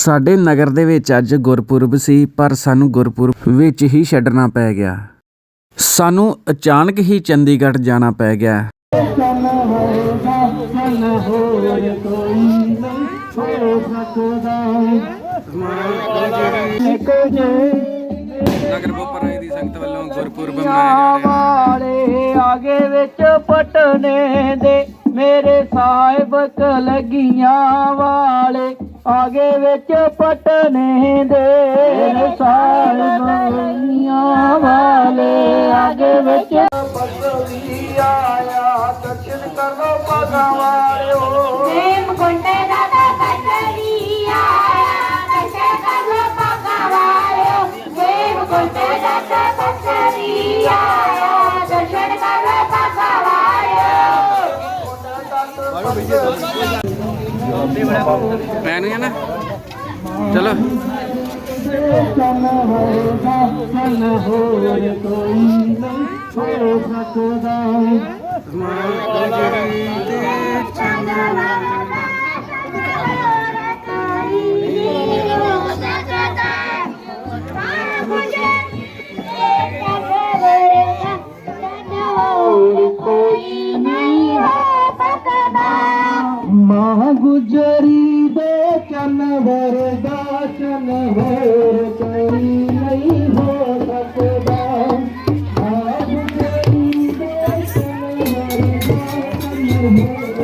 ਸਾਡੇ ਨਗਰ ਦੇ ਵਿੱਚ ਅੱਜ ਗੁਰਪੁਰਬ ਸੀ ਪਰ ਸਾਨੂੰ ਗੁਰਪੁਰਬ ਵਿੱਚ ਹੀ ਛੱਡਣਾ ਪੈ ਗਿਆ। ਸਾਨੂੰ ਅਚਾਨਕ ਹੀ ਚੰਡੀਗੜ੍ਹ ਜਾਣਾ ਪੈ ਗਿਆ। ਨਗਰ ਬੋਪਰਾਏ ਦੀ ਸੰਗਤ ਵੱਲੋਂ ਗੁਰਪੁਰਬ ਮਨਾਇਆ ਜਾ ਰਿਹਾ। ਵਾਲੇ ਆਗੇ ਵਿੱਚ ਪਟਨੇ ਦੇ ਮੇਰੇ ਸਾਹਿਬ ਕਲਗੀਆਂ ਵਾਲੇ ਆਗੇ ਵਿੱਚ ਪਟਨੇ ਦੇ ਮੇਰੇ ਸਾਹਿਬ ਕਲਗੀਆਂ ਵਾਲੇ ਆਗੇ ਵਿੱਚ ਪਟਲੀ ਆਇਆ ਦਰਸ਼ਨ ਕਰੋ ਪਗਾ ਵਾਲਿਓ ਦੇਵ ਗੁੰਡੇ ਦਾਦਾ ਕਟੜੀ ਆਇਆ ਕਟੇ ਕਰੋ ਪਗਵਾਰਿਓ ਦੇਵ ਗੁੰਡੇ ਦਾਦਾ ਕਟੜੀ ਮੈਂ ਨਹੀਂ ਹੈ ਨਾ। ਚਲੋ। ਚੰਨ ਹੋਗਾ ਚੰਨ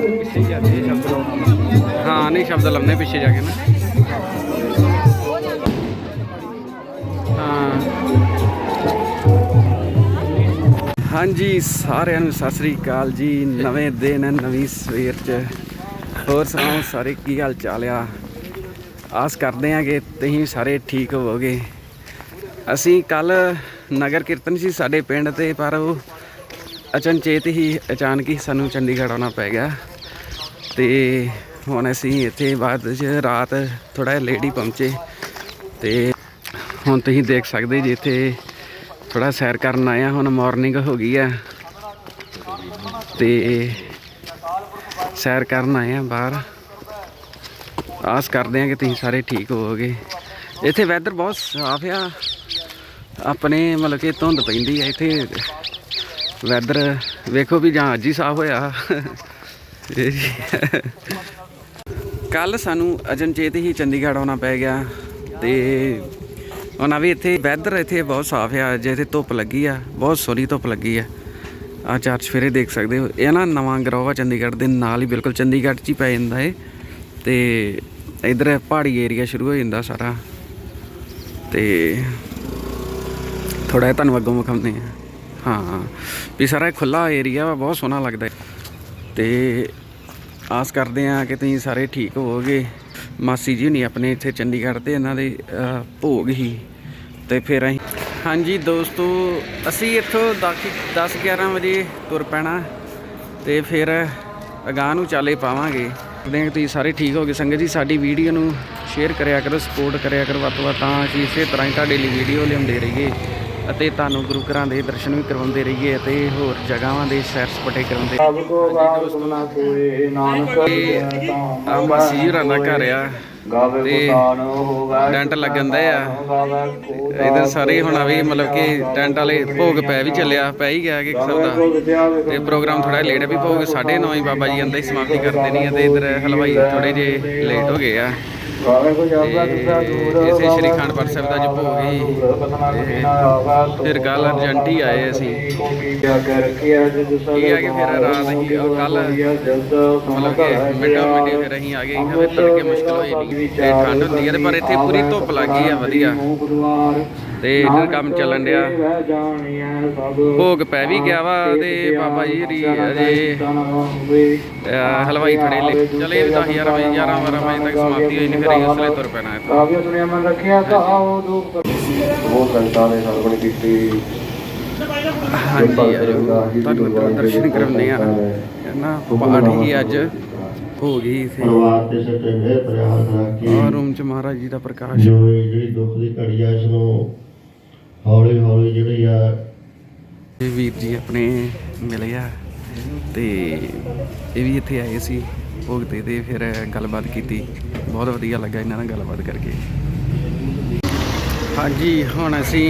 ਪਿੱਛੇ ਜਾਂਦੇ ਸ਼ਬਦ ਲਾਉਣਾ ਹਾਂ, ਨਹੀਂ ਸ਼ਬਦ ਲਾਉਣੇ ਪਿੱਛੇ ਜਾ ਕੇ ਨਾ। ਹਾਂ। ਹਾਂਜੀ, ਸਾਰਿਆਂ ਨੂੰ ਸਤਿ ਸ੍ਰੀ ਅਕਾਲ ਜੀ। ਨਵੇਂ ਦਿਨ, ਨਵੀਂ ਸਵੇਰ ਚ। ਹੋਰ ਸੁਣਾਓ ਸਾਰੇ, ਕੀ ਹਾਲ ਚਾਲ ਆ? ਆਸ ਕਰਦੇ ਆ ਕਿ ਤੁਸੀਂ ਸਾਰੇ ਠੀਕ ਹੋਵੋਗੇ। ਅਸੀਂ ਕੱਲ ਨਗਰ ਕੀਰਤਨ ਸੀ ਸਾਡੇ ਪਿੰਡ ਤੇ, ਪਰ ਉਹ ਅਚਨਚੇਤ ਹੀ ਅਚਾਨਕ ਹੀ ਸਾਨੂੰ ਚੰਡੀਗੜ੍ਹ ਆਉਣਾ ਪੈ ਗਿਆ। ਤੇ ਹੁਣ ਅਸੀਂ ਇੱਥੇ ਬਾਅਦ ਚ ਰਾਤ ਥੋੜਾ ਲੇਟ ਹੀ ਪਹੁੰਚੇ ਤੇ ਹੁਣ ਤੁਸੀਂ ਦੇਖ ਸਕਦੇ ਜੀ ਇੱਥੇ ਥੋੜਾ ਸੈਰ ਕਰਨ ਆਇਆ ਹੁਣ ਮਾਰਨਿੰਗ ਹੋ ਗਈ ਆ। ਤੇ ਸੈਰ ਕਰਨ ਆਏ ਆ ਬਾਹਰ। ਆਸ ਕਰਦੇ ਆ ਕਿ ਤੁਸੀਂ ਸਾਰੇ ਠੀਕ ਹੋਵੋਗੇ। ਇੱਥੇ ਵੈਦਰ ਬਹੁਤ ਸਾਫ਼ ਆ। ਆਪਣੇ ਮਤਲਬ ਕਿ ਧੁੰਦ ਪੈਂਦੀ ਆ ਇੱਥੇ। ਵੈਦਰ ਵੇਖੋ ਵੀ ਜਾਂ ਅੱਜ ਹੀ ਸਾਫ਼ ਹੋਇਆ। ਕੱਲ ਸਾਨੂੰ ਅਜਨਚੇਤ ਹੀ ਚੰਡੀਗੜ੍ਹ ਆਉਣਾ ਪੈ ਗਿਆ ਤੇ ਉਹਨਾਂ ਵੀ ਇੱਥੇ ਵੈਦਰ ਇੱਥੇ ਬਹੁਤ ਸਾਫ਼ ਆ, ਜੇ ਇੱਥੇ ਧੁੱਪ ਲੱਗੀ ਆ, ਬਹੁਤ ਸੋਹਣੀ ਧੁੱਪ ਲੱਗੀ ਆ। ਆ ਚਰਚ ਫੇਰੇ ਦੇਖ ਸਕਦੇ ਹੋ। ਇਹ ਨਾ ਨਵਾਂ ਗਰੋਵਾ ਚੰਡੀਗੜ੍ਹ ਦੇ ਨਾਲ ਹੀ, ਬਿਲਕੁਲ ਚੰਡੀਗੜ੍ਹ 'ਚ ਹੀ ਪੈ ਜਾਂਦਾ ਏ ਤੇ ਇਧਰ ਪਹਾੜੀ ਏਰੀਆ ਸ਼ੁਰੂ ਹੋ ਜਾਂਦਾ ਸਾਰਾ। ਤੇ ਥੋੜਾ ਜਿਹਾ ਤੁਹਾਨੂੰ ਅੱਗੋਂ ਵਿਖਾਉਂਦੇ ਆ ਹਾਂ, ਵੀ ਸਾਰਾ ਖੁੱਲਾ ਏਰੀਆ ਵਾ, ਬਹੁਤ ਸੋਹਣਾ ਲੱਗਦਾ। ਤੇ ਆਸ ਕਰਦੇ ਆ ਕਿ ਤੁਸੀਂ ਸਾਰੇ ਠੀਕ ਹੋਵੋਗੇ। ਮਾਸੀ ਜੀ ਹੁਣੀ ਆਪਣੇ ਇੱਥੇ ਚੰਡੀਗੜ੍ਹ ਤੇ ਇਹਨਾਂ ਦੇ ਭੋਗ ਹੀ। ਤੇ ਫਿਰ ਅਸੀਂ, ਹਾਂਜੀ ਦੋਸਤੋ, ਅਸੀਂ ਇੱਥੋਂ 10 11 ਵਜੇ ਤੁਰ ਪੈਣਾ। ਤੇ ਫਿਰ ਅਗਾਂਹ ਨੂੰ ਚਾਲੇ ਪਾਵਾਂਗੇ। ਦੇਖਦੇ ਹਾਂ ਕਿ ਤੁਸੀਂ ਸਾਰੇ ਠੀਕ ਹੋਗੇ ਸੰਗਤ ਜੀ, ਸਾਡੀ ਵੀਡੀਓ ਨੂੰ ਸ਼ੇਅਰ ਕਰਿਆ ਕਰੋ, ਸਪੋਰਟ ਕਰਿਆ ਕਰੋ ਵੱਧ ਤੋਂ ਵੱਧ, ਤਾਂ ਅਸੀਂ ਇਸੇ ਤਰ੍ਹਾਂ ਹੀ ਤੁਹਾਡੇ ਲਈ ਵੀਡੀਓ ਲਿਆਉਂਦੇ ਰਹੀਏ। ਅਤੇ ਤੁਹਾਨੂੰ ਗੁਰੂ ਘਰਾਂ ਦੇ ਦਰਸ਼ਨ ਵੀ ਕਰਵਾਉਂਦੇ ਰਹੀਏ ਅਤੇ ਹੋਰ ਜਗ੍ਹਾਵਾਂ ਦੇ ਸੈਰ ਸਪਾਟੇ ਕਰਾਉਂਦੇ ਆ ਮਾਸੀ ਜੀ ਘਰ ਆ। ਗਾਵੇ ਤੇ ਟੈਂਟ ਲੱਗਣ ਦੇ ਆ। ਇਧਰ ਸਾਰੇ ਹੁਣ ਆ ਵੀ ਮਤਲਬ ਕਿ ਟੈਂਟ ਵਾਲੇ ਭੋਗ ਪੈ ਵੀ ਚੱਲਿਆ ਪੈ ਹੀ ਗਿਆ ਕਿ ਸਭ ਦਾ। ਤੇ ਪ੍ਰੋਗਰਾਮ ਥੋੜਾ ਲੇਟ ਵੀ ਭੋਗ 9:30 ਹੀ ਬਾਬਾ ਜੀ ਆਂਦਾ ਹੀ ਸਮਾਪਤੀ ਕਰ ਦੇਣੀ ਆ ਤੇ ਇਧਰ ਹਲਵਾਈ ਥੋੜੇ ਜੇ ਲੇਟ ਹੋ ਗਏ ਆ। ਇਸੇ ਸ਼੍ਰੀ ਪਾਠ ਸਾਹਿਬ ਦਾ ਅੱਜ ਭੋਗ ਹੀ ਫਿਰ ਕੱਲ ਅਰਜੈਂਟੀ ਆਏ ਅਸੀਂ। ਕੀ ਆ ਕਿ ਫਿਰ ਰਾਤ ਉਹ ਕੱਲ ਮਤਲਬ ਕਿ ਮਿੱਟਾ ਮਿੱਟੀ ਫਿਰ ਅਸੀਂ ਆ ਗਏ ਫਿਰ ਤੜਕੇ ਮੁਸ਼ਕਲ ਹੋਈ ਨਹੀਂ ਠੰਡ ਹੁੰਦੀ ਹੈ ਪਰ ਇੱਥੇ ਪੂਰੀ ਧੁੱਪ ਲੱਗੀ ਆ ਵਧੀਆ। ਤੇ ਇੱਧਰ ਕੰਮ ਚੱਲਣ ਡਿਆ। ਭੋਗ ਪੈ ਵੀ ਗਿਆ ਵਾ ਤੇ ਬਾਬਾ ਜੀ ਹਰੀ ਅਜੇ ਹਲਵਾਈ ਖੜੇ ਲੈ ਚਲੇ ਵੀ 10 11 ਵਜੇ 11 12 ਵਜੇ ਤੱਕ ਸਮਾਪਤੀ ਹੋਈ ਨਹੀਂ ਫਿਰ ਅਸੀਂ ਉਸਲੇ ਤੁਰ ਪੈਣਾ ਇੱਥੋਂ। ਕਾਵਿ ਦੁਨੀਆ ਮੈਂ ਰੱਖਿਆ ਤਾਂ ਆਓ ਦੁੱਖ ਬਹੁਤ ਸੰਤਾਂ ਨੇ ਸਤਿਗੁਰ ਕੀਤੀ। ਹਾਂਜੀ ਤੁਹਾਨੂੰ ਇੱਧਰੋਂ ਦਰਸ਼ਨ ਕਰਵਾਉਂਦੇ ਆ ਨਾ ਪਾਠ ਹੀ ਅੱਜ ਹੋ ਗਈ ਇਥੇ ਪਰਿਵਾਰ ਤੇ ਸੇ ਚੰਗੇ ਪ੍ਰਯਾਸ ਰੱਖੀ। ਆ ਰੂਮ ਚ ਮਹਾਰਾਜ ਜੀ ਦਾ ਪ੍ਰਕਾਸ਼। ਜੋ ਜਿਹੜੀ ਦੁੱਖ ਦੀ ਘੜੀ ਆ ਇਸ ਨੂੰ ਹੌਲੀ ਹੌਲੀ ਜਿਹੜੀ ਆ ਇਹ ਵੀਰ ਜੀ ਆਪਣੇ ਮਿਲੇ ਆ ਤੇ ਇਹ ਵੀ ਇੱਥੇ ਆਏ ਸੀ ਭੋਗ ਤੇ ਤੇ ਫਿਰ ਗੱਲਬਾਤ ਕੀਤੀ। ਬਹੁਤ ਵਧੀਆ ਲੱਗਾ ਇਹਨਾਂ ਨਾਲ ਗੱਲਬਾਤ ਕਰਕੇ। ਹਾਂਜੀ ਹੁਣ ਅਸੀਂ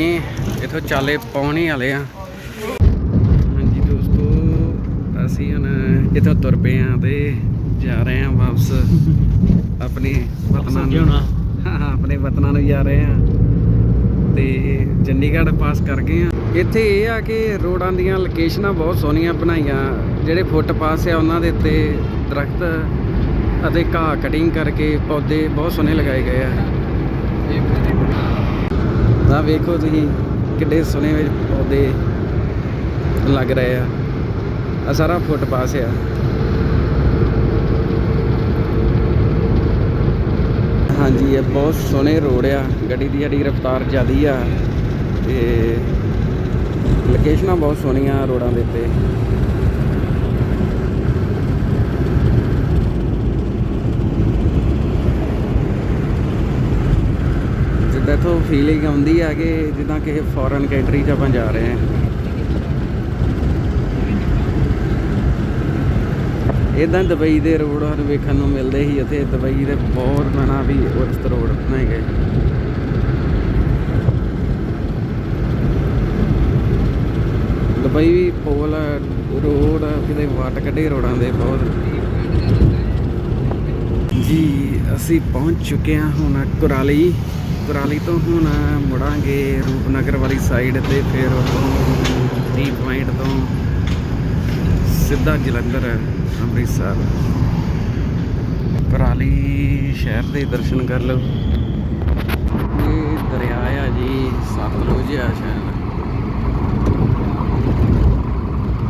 ਇਥੋਂ ਚਾਲੇ ਪਹੁੰਚਣੇ ਵਾਲੇ ਆ। ਹਾਂਜੀ ਦੋਸਤੋ ਅਸੀਂ ਹੁਣ ਇਥੋਂ ਤੁਰ ਪਏ ਆ ਤੇ ਜਾ ਰਹੇ ਆ ਵਾਪਸ। ਆਪਣੇ ਵਤਨਾਂ ਨੂੰ। ਹਾਂ ਆਪਣੇ ਵਤਨਾਂ ਨੂੰ ਜਾ ਰਹੇ ਆ। ਤੇ ਚੰਡੀਗੜ੍ਹ ਪਾਸ ਕਰ ਗਏ ਆ। ਇੱਥੇ ਇਹ ਆ ਕਿ ਰੋਡਾਂ ਦੀਆਂ ਲੋਕੇਸ਼ਨਾਂ ਬਹੁਤ ਸੋਹਣੀਆਂ ਬਣਾਈਆਂ। ਜਿਹੜੇ ਫੁੱਟ ਪਾਸ ਆ ਉਹਨਾਂ ਦੇ ਉੱਤੇ ਦਰਖਤ ਅਤੇ ਘਾਹ ਕਟਿੰਗ ਕਰਕੇ ਪੌਦੇ ਬਹੁਤ ਸੋਹਣੇ ਲਗਾਏ ਗਏ ਆ। ਤਾਂ ਵੇਖੋ ਤੁਸੀਂ ਕਿੱਡੇ ਸੋਹਣੇ ਪੌਦੇ ਲੱਗ ਰਹੇ ਆ। ਆ ਸਾਰਾ ਫੁੱਟ ਪਾਸ ਆ। ਹਾਂਜੀ, ਇਹ ਬਹੁਤ ਸੋਹਣੇ ਰੋਡ ਆ। ਗੱਡੀ ਦੀ ਜਿਹੜੀ ਰਫ਼ਤਾਰ ਜ਼ਿਆਦੀ ਆ ਤੇ ਲੋਕੇਸ਼ਨਾਂ ਬਹੁਤ ਸੋਹਣੀਆਂ ਰੋਡਾਂ ਦੇ ਉੱਤੇ। ਜਿੱਦਾਂ ਤੋਂ ਫੀਲਿੰਗ ਆਉਂਦੀ ਆ ਕਿ ਜਿੱਦਾਂ ਕਿ ਫੋਰਨ ਕੰਟਰੀ 'ਚ ਆਪਾਂ ਜਾ ਰਹੇ ਹਾਂ। ਇਦਾਂ ਦੁਬਈ ਦੇ ਰੋਡ ਸਾਨੂੰ ਵੇਖਣ ਨੂੰ ਮਿਲਦੇ ਸੀ ਇੱਥੇ ਦੁਬਈ ਦੇ ਬਹੁਤ ਮਨਾ ਵੀ ਉਸਤ ਰੋਡ ਬਣਾਏ ਗਏ। ਦੁਬਈ ਵੀ ਪੋਲ ਰੋਡ, ਕਿਤੇ ਵਾਟ ਕੱਢੇ ਰੋਡਾਂ ਦੇ ਬਹੁਤ। ਜੀ, ਅਸੀਂ ਪਹੁੰਚ ਚੁੱਕੇ ਹਾਂ ਹੁਣ ਕੁਰਾਲੀ। ਕੁਰਾਲੀ ਤੋਂ ਹੁਣ ਮੁੜਾਂਗੇ ਰੂਪਨਗਰ ਵਾਲੀ ਸਾਈਡ ਤੇ, ਫਿਰ ਉੱਥੋਂ ਟੀ ਪੁਆਇੰਟ ਤੋਂ। ਸਿੱਧਾ ਜਲੰਧਰ ਅੰਮ੍ਰਿਤਸਰ। ਪਰਾਲੀ ਸ਼ਹਿਰ ਦੇ ਦਰਸ਼ਨ ਕਰ ਲਓ। ਇਹ ਦਰਿਆ ਆ ਜੀ, ਸਤਲੁਜ ਆ ਸ਼ਾਇਦ।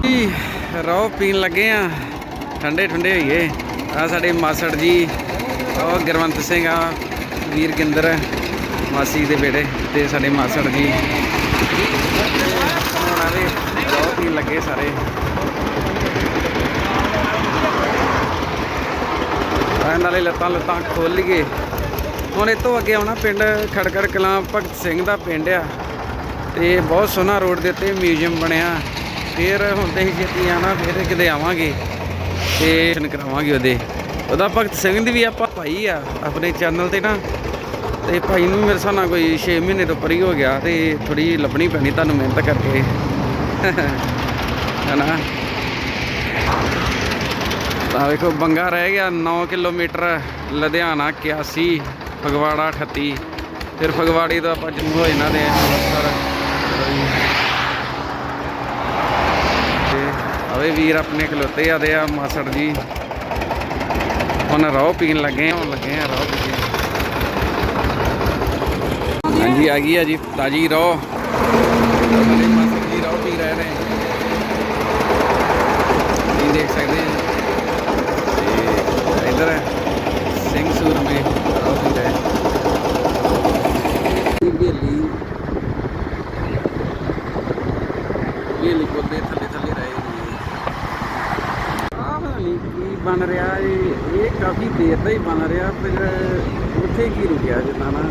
ਜੀ ਰੋ ਪੀਣ ਲੱਗੇ ਆ। ਠੰਡੇ ਠੰਡੇ ਹੋਈਏ। ਆ ਸਾਡੇ ਮਾਸੜ ਜੀ ਉਹ ਗੁਰਵੰਤ ਸਿੰਘ ਆ ਵੀਰ ਗਿੰਦਰ, ਮਾਸੀ ਦੇ ਬੇੜੇ ਤੇ ਸਾਡੇ ਮਾਸੜ ਜੀ। ਹੁਣ ਆਵੇ ਰੋ ਪੀਣ ਲੱਗੇ ਸਾਰੇ। ਨਾਲੇ ਲੱਤਾਂ ਲੱਤਾਂ ਖੋਲ ਲਈਏ ਹੁਣ ਇਹ ਤੋਂ ਅੱਗੇ ਆਉਣਾ ਪਿੰਡ ਖੜਕੜ ਕਲਾਂ ਭਗਤ ਸਿੰਘ ਦਾ ਪਿੰਡ ਆ। ਤੇ ਬਹੁਤ ਸੋਹਣਾ ਰੋਡ ਦੇ ਉੱਤੇ ਮਿਊਜ਼ੀਅਮ ਬਣਿਆ। ਫਿਰ ਹੁਣ ਤੇ ਅਸੀਂ ਛੇਤੀ ਆਣਾ ਫਿਰ ਕਿਤੇ ਆਵਾਂਗੇ। ਤੇ ਦਰਸ਼ਨ ਕਰਾਵਾਂਗੇ ਉਹਦੇ। ਉਹਦਾ ਭਗਤ ਸਿੰਘ ਦੀ ਵੀ ਆਪਾਂ ਭਾਈ ਆ, ਆਪਣੇ ਚੈਨਲ ਤੇ ਨਾ। ਤੇ ਭਾਈ ਨੂੰ ਮੇਰੇ ਹਿਸਾਬ ਨਾਲ ਕੋਈ 6 ਮਹੀਨੇ ਤੋਂ ਪਰੀ ਹੋ ਗਿਆ ਤੇ ਥੋੜੀ ਲੱਭਣੀ ਪੈਣੀ ਤੁਹਾਨੂੰ ਮਿਹਨਤ ਕਰਕੇ। ਹਨਾ? ਤਾਂ ਵੇਖੋ, ਬੰਗਾ ਰਹਿ ਗਿਆ 9 ਕਿਲੋਮੀਟਰ ਲੁਧਿਆਣਾ 81 ਫਗਵਾੜਾ 38 ਫਿਰ ਫਗਵਾੜੀ ਤੋਂ ਆਪਾਂ ਜੰਮੂ ਹੋ ਜਾਣਾ ਤੇ ਅੰਮ੍ਰਿਤਸਰ। ਤੇ ਆਵੇ ਵੀਰ ਆਪਣੇ ਖਲੋਤੇ ਆਦੇ ਆ ਮਾਸੜ ਜੀ। ਹੁਣ ਰੋ ਪੀਣ ਲੱਗੇ, ਹੁਣ ਲੱਗੇ ਆ ਰੋ ਪੀਣ। ਹਾਂਜੀ, ਆ ਗਈ ਆ ਜੀ, ਤਾਜੀ ਰੋ ਮਾਸੜ ਜੀ ਰੋ ਪੀ ਰਹੇ ਨੇ। ਤੁਸੀਂ ਦੇਖ ਸਕਦੇ ਆ ਤੇ ਇਧਰ ਸਿੰਘ ਸੂਰਮੇ ਰੋ ਪੀ ਰਹੇ ਬੇਲੀ ਬੇਲੀ ਕੋਦੇ ਥੱਲੇ ਥੱਲੇ ਰਹੇ ਜੀ ਆਹ ਪਤਾ ਨਹੀਂ ਕੀ ਬਣ ਰਿਹਾ ਇਹ ਇਹ ਕਾਫੀ ਦੇਰ ਦਾ ਹੀ ਬਣ ਰਿਹਾ, ਫਿਰ ਉੱਥੇ ਕੀ ਰੁਕਿਆ ਜਿੱਦਾਂ ਨਾ?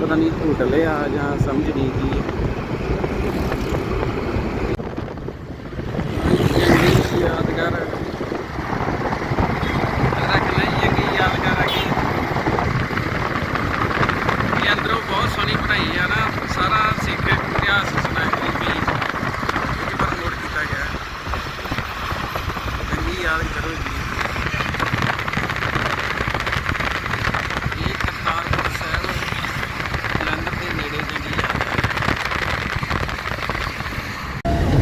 ਪਤਾ ਨਹੀਂ ਹੋਟਲ ਆ ਜਾਂ ਸਮਝ ਨਹੀਂ ਕੀ ਯਾਦਗਾਰ ਰੱਖ ਲਈ ਹੈਗੀ ਯਾਦਗਾਰ ਹੈਗੀ ਇਹ ਅੰਦਰੋਂ ਬਹੁਤ ਸੋਹਣੀ ਬਣਾਈ ਆ ਨਾ ਸਾਰਾ ਸਿੱਖ ਇਤਿਹਾਸ ਸੁਣਾਇਆ ਵੀ ਇਹ ਪਰ ਨੋਟ ਕੀਤਾ ਗਿਆ ਚੰਗੀ ਯਾਦ ਕਰੋ ਜੀ ਇਹ ਕਰਤਾਰਪੁਰ ਸਾਹਿਬ ਜਲੰਧਰ ਦੇ ਨੇੜੇ ਚੰਗੀ ਯਾਦ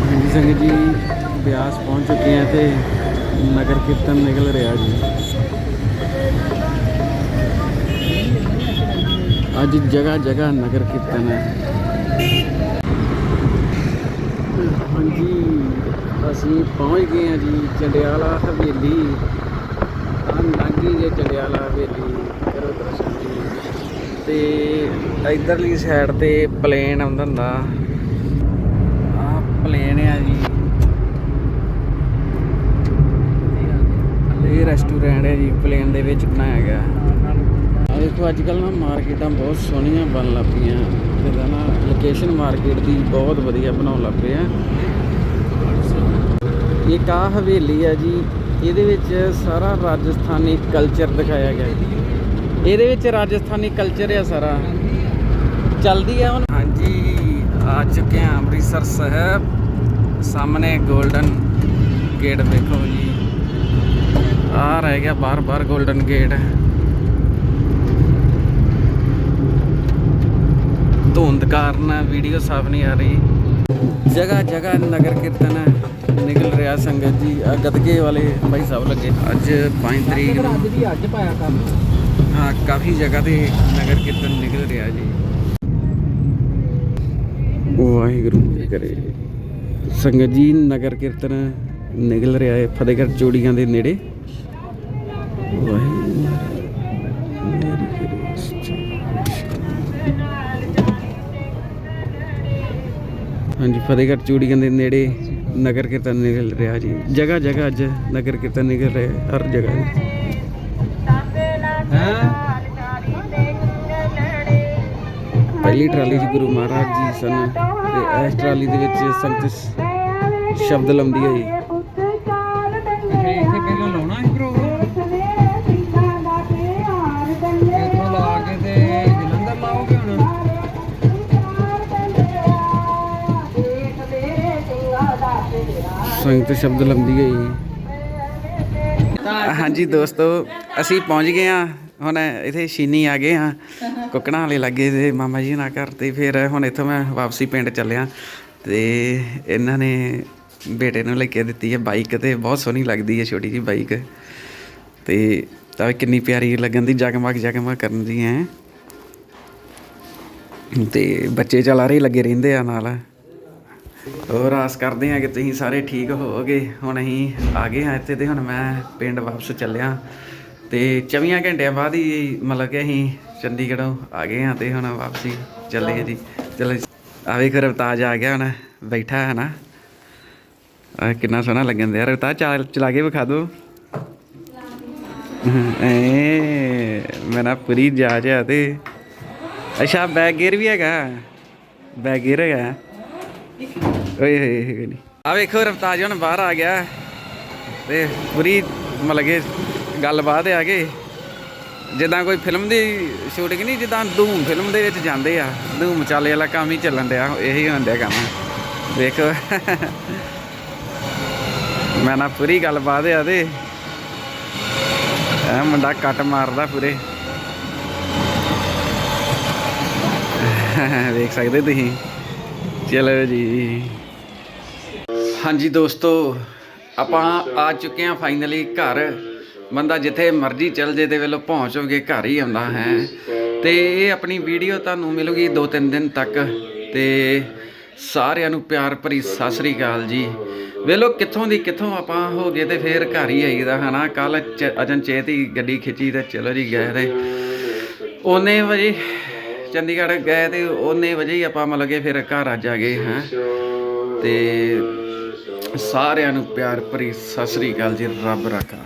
ਹਾਂਜੀ ਸੰਗਤ ਜੀ ਬਿਆਸ ਪਹੁੰਚ ਚੁੱਕੇ ਆ ਤੇ ਨਗਰ ਕੀਰਤਨ ਨਿਕਲ ਰਿਹਾ ਜੀ। ਅੱਜ ਜਗ੍ਹਾ ਜਗ੍ਹਾ ਨਗਰ ਕੀਰਤਨ ਹੈ। ਹਾਂਜੀ, ਅਸੀਂ ਪਹੁੰਚ ਗਏ ਹਾਂ ਜੀ ਚੰਡਿਆਲਾ ਹਵੇਲੀ। ਆ ਨਾਗੀ ਜੇ ਚੰਡਿਆਲਾ ਹਵੇਲੀ, ਕਰੋ ਦਰਸ਼ਨ ਜੀ। ਤੇ ਇਧਰਲੀ ਸਾਈਡ ਤੇ ਪਲੇਨ ਆਉਂਦਾ ਹੁੰਦਾ। ਆ ਪਲੇਨ ਆ ਜੀ। ਇਹ ਰੈਸਟੋਰੈਂਟ ਹੈ ਜੀ ਪਲੇਨ ਦੇ ਵਿੱਚ ਬਣਾਇਆ ਗਿਆ। ਆ ਦੇਖੋ ਅੱਜ ਕੱਲ ਨਾ ਮਾਰਕੀਟਾਂ ਬਹੁਤ ਸੋਹਣੀਆਂ ਬਣ ਲੱਗ ਪਈਆਂ। ਜਿਹਦਾ ਨਾ ਲੋਕੇਸ਼ਨ ਮਾਰਕੀਟ ਦੀ ਬਹੁਤ ਵਧੀਆ ਬਣਾਉਣ ਲੱਗ ਪਏ ਆ। ਇਹ ਕਾ ਹਵੇਲੀ ਆ ਜੀ ਇਹਦੇ ਵਿੱਚ ਸਾਰਾ ਰਾਜਸਥਾਨੀ ਕਲਚਰ ਦਿਖਾਇਆ ਗਿਆ ਹੈ। ਇਹਦੇ ਵਿੱਚ ਰਾਜਸਥਾਨੀ ਕਲਚਰ ਆ ਸਾਰਾ। ਚਲਦੀ ਹੈ ਹੁਣ। ਹਾਂਜੀ ਆ ਚੁੱਕੇ ਹਾਂ ਅੰਮ੍ਰਿਤਸਰ ਸਾਹਿਬ। ਸਾਹਮਣੇ 골ਡਨ ਗੇਟ ਵੇਖੋ ਜੀ। ਆ ਰਹਿ ਗਿਆ ਬਾਰ ਬਾਰ 골ਡਨ ਗੇਟ ਧੁੰਦ ਕਾਰਨ ਵੀਡੀਓ ਸਾਫ਼ ਨਹੀਂ ਆ ਰਹੀ। ਜਗ੍ਹਾ ਜਗ੍ਹਾ ਨਗਰ ਕੀਰਤਨ ਨਿਕਲ ਰਿਹਾ ਸੰਗਤ ਜੀ। ਆ ਗਦਗੇ ਵਾਲੇ ਭਾਈ ਸਾਹਿਬ ਲੱਗੇ। ਅੱਜ 5 ਤਰੀਕ ਨੂੰ ਦੀ ਅੱਜ ਪਾਇਆ ਕੰਮ। ਹਾਂ ਕਾਫੀ ਜਗ੍ਹਾ ਤੇ ਨਗਰ ਕੀਰਤਨ ਨਿਕਲ ਰਿਹਾ ਜੀ। ਵਾਹਿਗੁਰੂ ਜੀ ਕਰੇ। ਸੰਗਤ ਜੀ ਨਗਰ ਕੀਰਤਨ ਨਿਕਲ ਰਿਹਾ ਹੈ ਫਤਿਹਗੜ੍ਹ ਚੂੜੀਆਂ ਦੇ ਨੇੜੇ। ਹਾਂਜੀ ਫਤਿਹਗੜ੍ਹ ਚੂੜੀਆਂ ਦੇ ਨੇੜੇ ਨਗਰ ਕੀਰਤਨ ਨਿਕਲ ਰਿਹਾ ਜੀ। ਜਗ੍ਹਾ ਜਗ੍ਹਾ ਅੱਜ ਨਗਰ ਕੀਰਤਨ ਨਿਕਲ ਰਿਹਾ ਹਰ ਜਗ੍ਹਾ ਪਹਿਲੀ ਟਰਾਲੀ 'ਚ ਗੁਰੂ ਮਹਾਰਾਜ ਜੀ ਸਨ ਤੇ ਇਸ ਟਰਾਲੀ ਦੇ ਵਿੱਚ ਸੰਗਤ ਸ਼- ਸ਼ਬਦ ਲਾਉਂਦੀ ਹੈ ਜੀ। ਸੰਗਤ ਸ਼ਬਦ ਲੰਬੀ ਹੈ ਹਾਂਜੀ ਦੋਸਤੋ, ਅਸੀਂ ਪਹੁੰਚ ਗਏ ਆ ਹੁਣ ਇਥੇ ਸ਼ੀਨੀ ਆ ਗਏ ਆ ਕੁੱਕਣਾ ਵਾਲੇ ਲੱਗੇ ਤੇ ਮਾਮਾ ਜੀ ਨਾਲ ਘਰ ਤੇ। ਫਿਰ ਹੁਣ ਇੱਥੋਂ ਮੈਂ ਵਾਪਸੀ ਪਿੰਡ ਚੱਲਿਆ। ਤੇ ਇਹਨਾਂ ਨੇ ਬੇਟੇ ਨੂੰ ਲੈ ਕੇ ਦਿੱਤੀ ਹੈ ਬਾਈਕ ਤੇ। ਬਹੁਤ ਸੋਹਣੀ ਲੱਗਦੀ ਹੈ ਛੋਟੀ ਜੀ ਬਾਈਕ। ਤੇ ਤਾਂ ਕਿੰਨੀ ਪਿਆਰੀ ਲੱਗਣ ਦੀ, ਜਗਮਗ ਜਗਮਗ ਕਰਨ ਦੀ ਹੈ। ਤੇ ਬੱਚੇ ਚਲਾ ਰਹੇ, ਲੱਗੇ ਰਹਿੰਦੇ ਆ ਨਾਲ। ਹੋਰ ਆਸ ਕਰਦੇ ਆ ਕਿ ਤੁਸੀਂ ਸਾਰੇ ਠੀਕ ਹੋਵੋਗੇ। ਹੁਣ ਅਸੀਂ ਆ ਗਏ ਹਾਂ ਇੱਥੇ ਤੇ ਹੁਣ ਮੈਂ ਪਿੰਡ ਵਾਪਸ ਚੱਲਿਆ। ਤੇ 24 ਘੰਟਿਆਂ ਬਾਅਦ ਹੀ ਮਤਲਬ ਕਿ ਅਸੀਂ ਚੰਡੀਗੜ੍ਹੋਂ ਆ ਗਏ ਹਾਂ ਤੇ ਹੁਣ ਵਾਪਸੀ ਚੱਲੇ ਹਾਂ ਜੀ। ਚਲੋ ਆ ਵੇਖੋ ਰਵਤਾਜ ਆ ਗਿਆ ਹੁਣ ਬੈਠਾ ਹੈ ਨਾ। ਆ ਕਿੰਨਾ ਸੋਹਣਾ ਲੱਗਣ ਦਿਆ। ਰਵਤਾਜ ਚਾਲ ਚਲਾ ਕੇ ਵਿਖਾ ਦਿਓ। ਏ ਮੇਰਾ ਪੂਰੀ ਜਾਜ ਆ ਤੇ। ਅੱਛਾ ਬੈਗ ਗੇਅਰ ਵੀ ਹੈਗਾ। ਬੈਗ ਗੇਅਰ ਹੈਗਾ। ਓਏ ਹੋਏ ਹੋਏ ਨਹੀਂ। ਆ ਵੇਖੋ ਰਫਤਾਜ ਹੁਣ ਬਾਹਰ ਆ ਗਿਆ। ਤੇ ਪੂਰੀ ਮਤਲਬ ਕਿ ਗੱਲਬਾਤ ਆ ਕੇ, ਜਿੱਦਾਂ ਕੋਈ ਫਿਲਮ ਦੀ ਸ਼ੂਟਿੰਗ ਨਹੀਂ, ਜਿੱਦਾਂ ਧੂਮ ਫਿਲਮ ਦੇ ਵਿੱਚ ਜਾਂਦੇ ਆ। ਧੂਮ ਚਾਲੇ ਵਾਲਾ ਕੰਮ ਹੀ ਚੱਲਣ ਡਿਆ, ਇਹੀ ਹੋਣ ਡਿਆ ਕੰਮ। ਵੇਖੋ। ਮੈਂ ਨਾ ਪੂਰੀ ਗੱਲਬਾਤ ਆ ਤੇ ਇਹ ਮੁੰਡਾ ਕੱਟ ਮਾਰਦਾ ਪੂਰੇ। ਵੇਖ ਸਕਦੇ ਤੁਸੀਂ। ਚਲੋ ਜੀ? ਹਾਂਜੀ ਦੋਸਤੋ, ਆਪਾਂ ਆ ਚੁੱਕੇ ਹਾਂ ਫਾਈਨਲੀ ਘਰ। ਬੰਦਾ ਜਿੱਥੇ ਮਰਜ਼ੀ ਚੱਲ ਜੇ ਤੇ ਵੇਲੋ ਪਹੁੰਚੋਗੇ ਘਰ ਹੀ ਆਉਂਦਾ ਹੈ। ਤੇ ਇਹ ਆਪਣੀ ਵੀਡੀਓ ਤੁਹਾਨੂੰ ਮਿਲੂਗੀ 2-3 ਦਿਨ ਤੱਕ। ਤੇ ਸਾਰਿਆਂ ਨੂੰ ਪਿਆਰ ਭਰੀ ਸਤਿ ਸ੍ਰੀ ਅਕਾਲ ਜੀ। ਵੇਲੋ ਕਿੱਥੋਂ ਦੀ ਕਿੱਥੋਂ ਆਪਾਂ ਹੋ ਗਏ ਤੇ ਫੇਰ ਘਰ ਹੀ ਆਈਦਾ, ਹਨਾ? ਕੱਲ ਅਚਨਚੇਤ ਹੀ ਗੱਡੀ ਖਿੱਚੀ ਤੇ ਚਲੋ ਜੀ, ਗਏ ਤੇ। ਉਹਨੇ ਵਜੇ ਚੰਡੀਗੜ੍ਹ ਗਏ ਤੇ ਉਹਨੇ ਵਜੇ ਹੀ ਆਪਾਂ ਮਤਲਬ ਕਿ ਫਿਰ ਘਰ ਅੱਜ ਆ ਗਏ, ਹਾਂ। ਤੇ ਸਾਰਿਆਂ ਨੂੰ ਪਿਆਰ ਭਰੀ ਸਤਿ ਸ੍ਰੀ ਅਕਾਲ ਜੀ, ਰੱਬ ਰਾਖਾ।